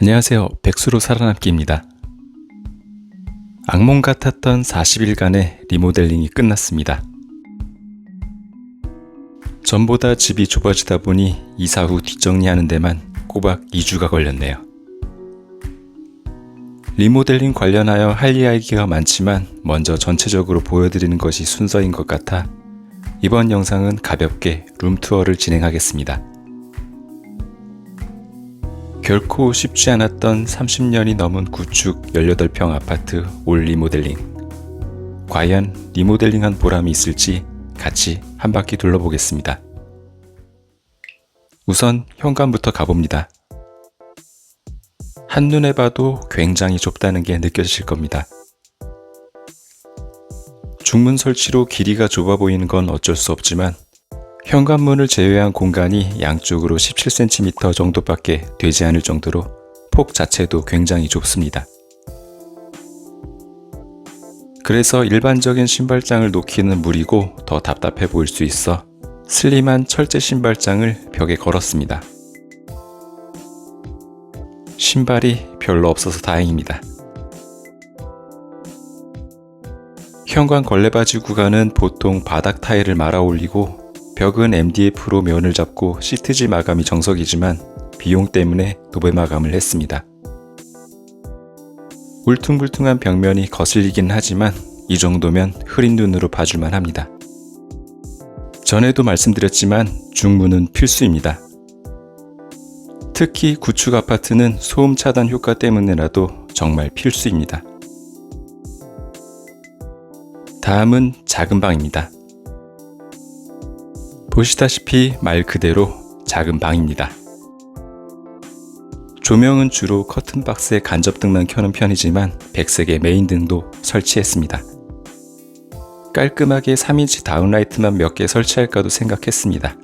안녕하세요. 백수로 살아남기입니다. 악몽 같았던 40일간의 리모델링이 끝났습니다. 전보다 집이 좁아지다 보니 이사 후 뒷정리하는 데만 꼬박 2주가 걸렸네요. 리모델링 관련하여 할 이야기가 많지만 먼저 전체적으로 보여드리는 것이 순서인 것 같아 이번 영상은 가볍게 룸투어를 진행하겠습니다. 결코 쉽지 않았던 30년이 넘은 구축 18평 아파트 올 리모델링. 과연 리모델링한 보람이 있을지 같이 한 바퀴 둘러보겠습니다. 우선 현관부터 가봅니다. 한눈에 봐도 굉장히 좁다는 게 느껴지실 겁니다. 중문 설치로 길이가 좁아 보이는 건 어쩔 수 없지만 현관문을 제외한 공간이 양쪽으로 17cm 정도밖에 되지 않을 정도로 폭 자체도 굉장히 좁습니다. 그래서 일반적인 신발장을 놓기는 무리고 더 답답해 보일 수 있어 슬림한 철제 신발장을 벽에 걸었습니다. 신발이 별로 없어서 다행입니다. 현관 걸레바지 구간은 보통 바닥 타일을 말아 올리고 벽은 MDF로 면을 잡고 시트지 마감이 정석이지만 비용 때문에 도배 마감을 했습니다. 울퉁불퉁한 벽면이 거슬리긴 하지만 이 정도면 흐린 눈으로 봐줄만 합니다. 전에도 말씀드렸지만 중문은 필수입니다. 특히 구축 아파트는 소음 차단 효과 때문에라도 정말 필수입니다. 다음은 작은 방입니다. 보시다시피 말 그대로 작은 방입니다. 조명은 주로 커튼 박스에 간접등만 켜는 편이지만 백색의 메인 등도 설치했습니다. 깔끔하게 3인치 다운라이트만 몇 개 설치할까도 생각했습니다.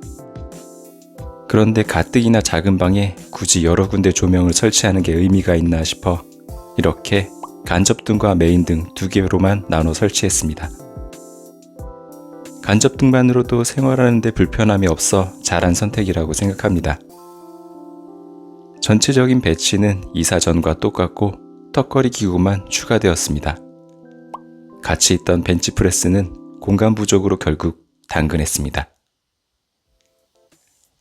그런데 가뜩이나 작은 방에 굳이 여러 군데 조명을 설치하는 게 의미가 있나 싶어 이렇게 간접등과 메인 등 두 개로만 나눠 설치했습니다. 간접등만으로도 생활하는데 불편함이 없어 잘한 선택이라고 생각합니다. 전체적인 배치는 이사 전과 똑같고 턱걸이 기구만 추가되었습니다. 같이 있던 벤치프레스는 공간 부족으로 결국 당근했습니다.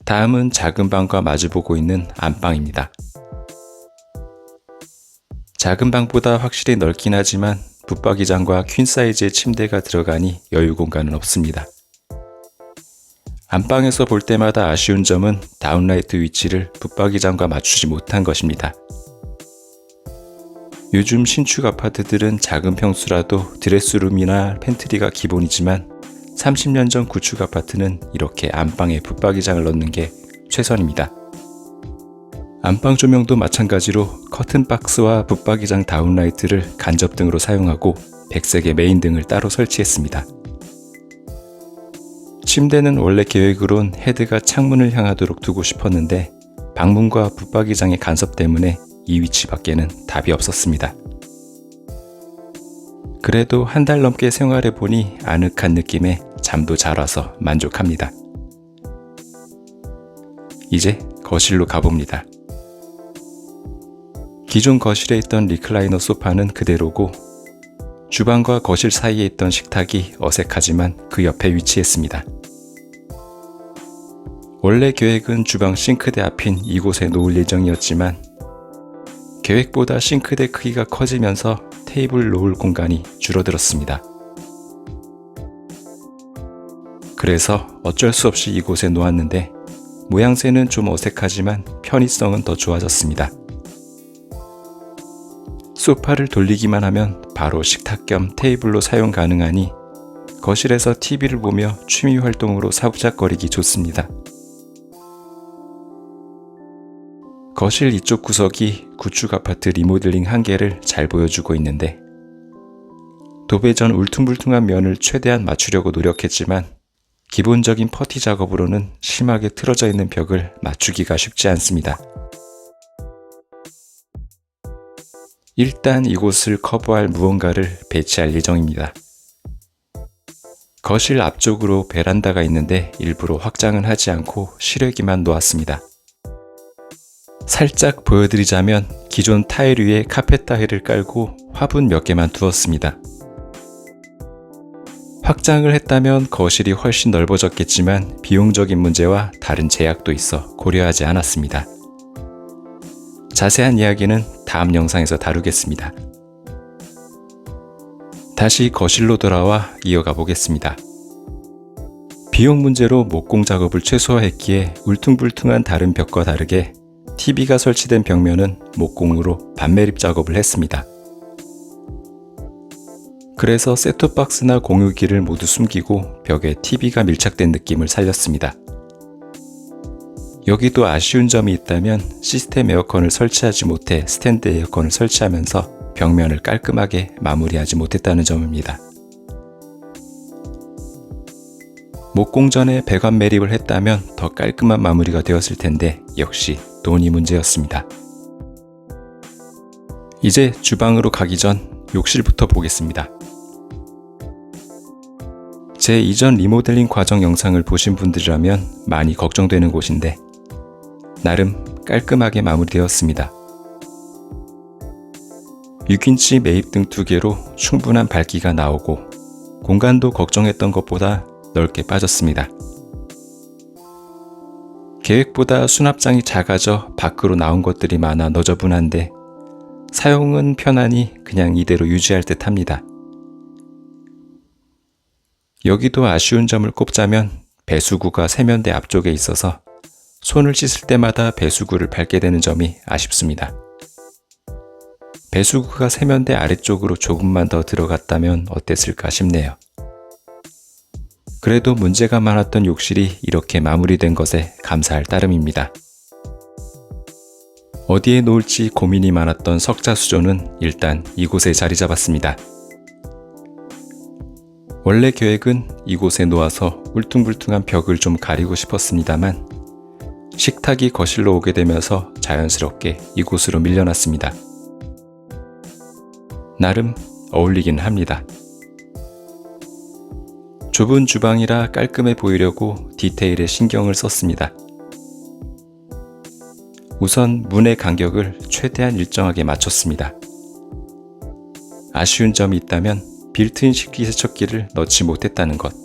다음은 작은 방과 마주보고 있는 안방입니다. 작은 방보다 확실히 넓긴 하지만 붙박이장과 퀸 사이즈의 침대가 들어가니 여유 공간은 없습니다. 안방에서 볼 때마다 아쉬운 점은 다운라이트 위치를 붙박이장과 맞추지 못한 것입니다. 요즘 신축 아파트들은 작은 평수라도 드레스룸이나 팬트리가 기본이지만 30년 전 구축 아파트는 이렇게 안방에 붙박이장을 넣는 게 최선입니다. 안방 조명도 마찬가지로 커튼 박스와 붙박이장 다운라이트를 간접 등으로 사용하고 백색의 메인 등을 따로 설치했습니다. 침대는 원래 계획으론 헤드가 창문을 향하도록 두고 싶었는데 방문과 붙박이장의 간섭 때문에 이 위치 밖에는 답이 없었습니다. 그래도 한 달 넘게 생활해 보니 아늑한 느낌에 잠도 잘 와서 만족합니다. 이제 거실로 가봅니다. 기존 거실에 있던 리클라이너 소파는 그대로고 주방과 거실 사이에 있던 식탁이 어색하지만 그 옆에 위치했습니다. 원래 계획은 주방 싱크대 앞인 이곳에 놓을 예정이었지만 계획보다 싱크대 크기가 커지면서 테이블 놓을 공간이 줄어들었습니다. 그래서 어쩔 수 없이 이곳에 놓았는데 모양새는 좀 어색하지만 편의성은 더 좋아졌습니다. 소파를 돌리기만 하면 바로 식탁 겸 테이블로 사용 가능하니 거실에서 TV를 보며 취미 활동으로 사부작거리기 좋습니다. 거실 이쪽 구석이 구축 아파트 리모델링 한계를 잘 보여주고 있는데 도배 전 울퉁불퉁한 면을 최대한 맞추려고 노력했지만 기본적인 퍼티 작업으로는 심하게 틀어져 있는 벽을 맞추기가 쉽지 않습니다. 일단 이곳을 커버할 무언가를 배치할 예정입니다. 거실 앞쪽으로 베란다가 있는데 일부러 확장은 하지 않고 실외기만 놓았습니다. 살짝 보여드리자면 기존 타일 위에 카펫 타일을 깔고 화분 몇 개만 두었습니다. 확장을 했다면 거실이 훨씬 넓어졌겠지만 비용적인 문제와 다른 제약도 있어 고려하지 않았습니다. 자세한 이야기는 다음 영상에서 다루겠습니다. 다시 거실로 돌아와 이어가 보겠습니다. 비용 문제로 목공 작업을 최소화했기에 울퉁불퉁한 다른 벽과 다르게 TV가 설치된 벽면은 목공으로 반매립 작업을 했습니다. 그래서 셋톱박스나 공유기를 모두 숨기고 벽에 TV가 밀착된 느낌을 살렸습니다. 여기도 아쉬운 점이 있다면 시스템 에어컨을 설치하지 못해 스탠드 에어컨을 설치하면서 벽면을 깔끔하게 마무리하지 못했다는 점입니다. 목공 전에 배관 매립을 했다면 더 깔끔한 마무리가 되었을 텐데 역시 돈이 문제였습니다. 이제 주방으로 가기 전 욕실부터 보겠습니다. 제 이전 리모델링 과정 영상을 보신 분들이라면 많이 걱정되는 곳인데 나름 깔끔하게 마무리되었습니다. 6인치 매입 등 두 개로 충분한 밝기가 나오고 공간도 걱정했던 것보다 넓게 빠졌습니다. 계획보다 수납장이 작아져 밖으로 나온 것들이 많아 너저분한데 사용은 편하니 그냥 이대로 유지할 듯 합니다. 여기도 아쉬운 점을 꼽자면 배수구가 세면대 앞쪽에 있어서 손을 씻을 때마다 배수구를 밟게 되는 점이 아쉽습니다. 배수구가 세면대 아래쪽으로 조금만 더 들어갔다면 어땠을까 싶네요. 그래도 문제가 많았던 욕실이 이렇게 마무리된 것에 감사할 따름입니다. 어디에 놓을지 고민이 많았던 석자 수조는 일단 이곳에 자리 잡았습니다. 원래 계획은 이곳에 놓아서 울퉁불퉁한 벽을 좀 가리고 싶었습니다만 식탁이 거실로 오게 되면서 자연스럽게 이곳으로 밀려났습니다. 나름 어울리긴 합니다. 좁은 주방이라 깔끔해 보이려고 디테일에 신경을 썼습니다. 우선 문의 간격을 최대한 일정하게 맞췄습니다. 아쉬운 점이 있다면 빌트인 식기세척기를 넣지 못했다는 것.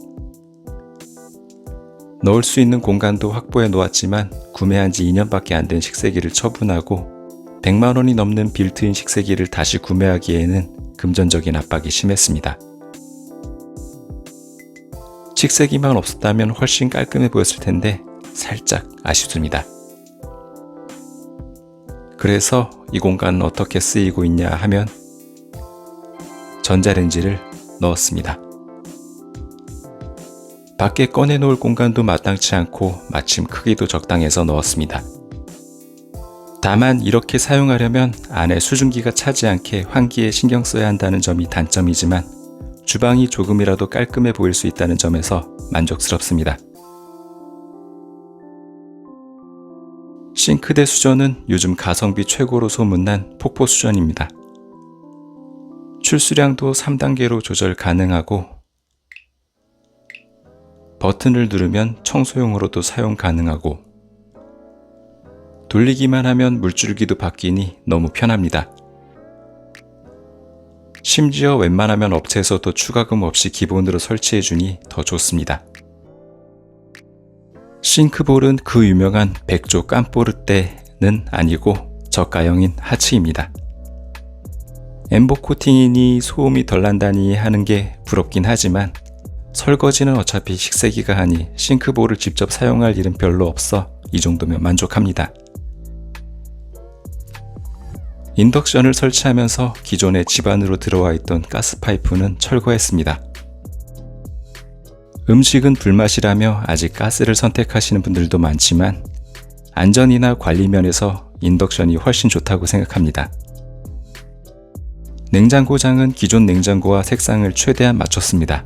넣을 수 있는 공간도 확보해 놓았지만 구매한 지 2년밖에 안 된 식세기를 처분하고 100만 원이 넘는 빌트인 식세기를 다시 구매하기에는 금전적인 압박이 심했습니다. 식세기만 없었다면 훨씬 깔끔해 보였을 텐데 살짝 아쉽습니다. 그래서 이 공간은 어떻게 쓰이고 있냐 하면 전자레인지를 넣었습니다. 밖에 꺼내놓을 공간도 마땅치 않고 마침 크기도 적당해서 넣었습니다. 다만 이렇게 사용하려면 안에 수증기가 차지 않게 환기에 신경 써야 한다는 점이 단점이지만 주방이 조금이라도 깔끔해 보일 수 있다는 점에서 만족스럽습니다. 싱크대 수전은 요즘 가성비 최고로 소문난 폭포 수전입니다. 출수량도 3단계로 조절 가능하고 버튼을 누르면 청소용으로도 사용 가능하고 돌리기만 하면 물줄기도 바뀌니 너무 편합니다. 심지어 웬만하면 업체에서도 추가금 없이 기본으로 설치해주니 더 좋습니다. 싱크볼은 그 유명한 백조 깜포르떼는 아니고 저가형인 하츠입니다. 엠보 코팅이니 소음이 덜 난다니 하는 게 부럽긴 하지만 설거지는 어차피 식세기가 하니 싱크볼을 직접 사용할 일은 별로 없어 이 정도면 만족합니다. 인덕션을 설치하면서 기존의 집안으로 들어와 있던 가스파이프는 철거했습니다. 음식은 불맛이라며 아직 가스를 선택하시는 분들도 많지만 안전이나 관리 면에서 인덕션이 훨씬 좋다고 생각합니다. 냉장고장은 기존 냉장고와 색상을 최대한 맞췄습니다.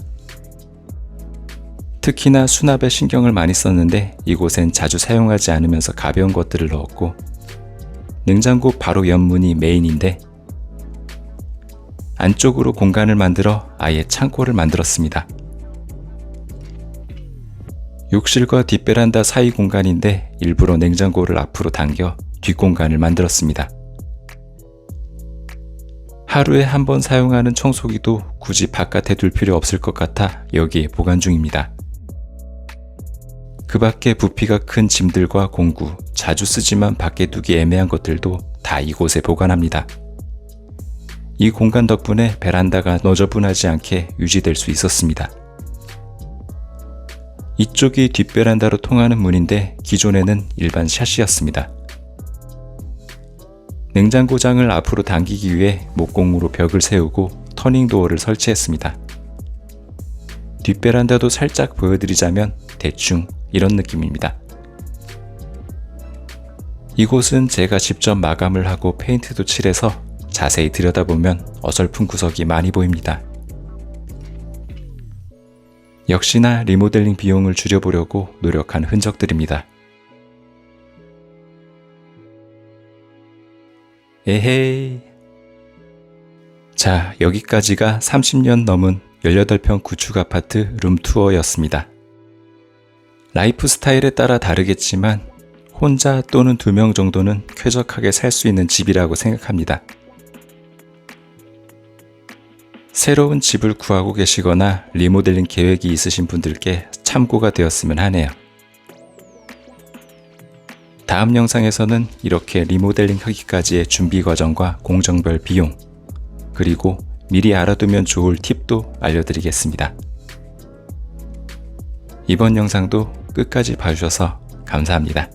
특히나 수납에 신경을 많이 썼는데 이곳엔 자주 사용하지 않으면서 가벼운 것들을 넣었고 냉장고 바로 옆문이 메인인데 안쪽으로 공간을 만들어 아예 창고를 만들었습니다. 욕실과 뒷베란다 사이 공간인데 일부러 냉장고를 앞으로 당겨 뒷공간을 만들었습니다. 하루에 한 번 사용하는 청소기도 굳이 바깥에 둘 필요 없을 것 같아 여기에 보관 중입니다. 그 밖에 부피가 큰 짐들과 공구, 자주 쓰지만 밖에 두기 애매한 것들도 다 이곳에 보관합니다. 이 공간 덕분에 베란다가 너저분하지 않게 유지될 수 있었습니다. 이쪽이 뒷베란다로 통하는 문인데 기존에는 일반 샷이었습니다. 냉장고장을 앞으로 당기기 위해 목공으로 벽을 세우고 터닝 도어를 설치했습니다. 뒷베란다도 살짝 보여드리자면 대충 이런 느낌입니다. 이곳은 제가 직접 마감을 하고 페인트도 칠해서 자세히 들여다보면 어설픈 구석이 많이 보입니다. 역시나 리모델링 비용을 줄여보려고 노력한 흔적들입니다. 에헤이. 자, 여기까지가 30년 넘은 18평 구축 아파트 룸투어였습니다. 라이프 스타일에 따라 다르겠지만 혼자 또는 두 명 정도는 쾌적하게 살 수 있는 집이라고 생각합니다. 새로운 집을 구하고 계시거나 리모델링 계획이 있으신 분들께 참고가 되었으면 하네요. 다음 영상에서는 이렇게 리모델링 하기까지의 준비 과정과 공정별 비용, 그리고 미리 알아두면 좋을 팁도 알려드리겠습니다. 이번 영상도 끝까지 봐주셔서 감사합니다.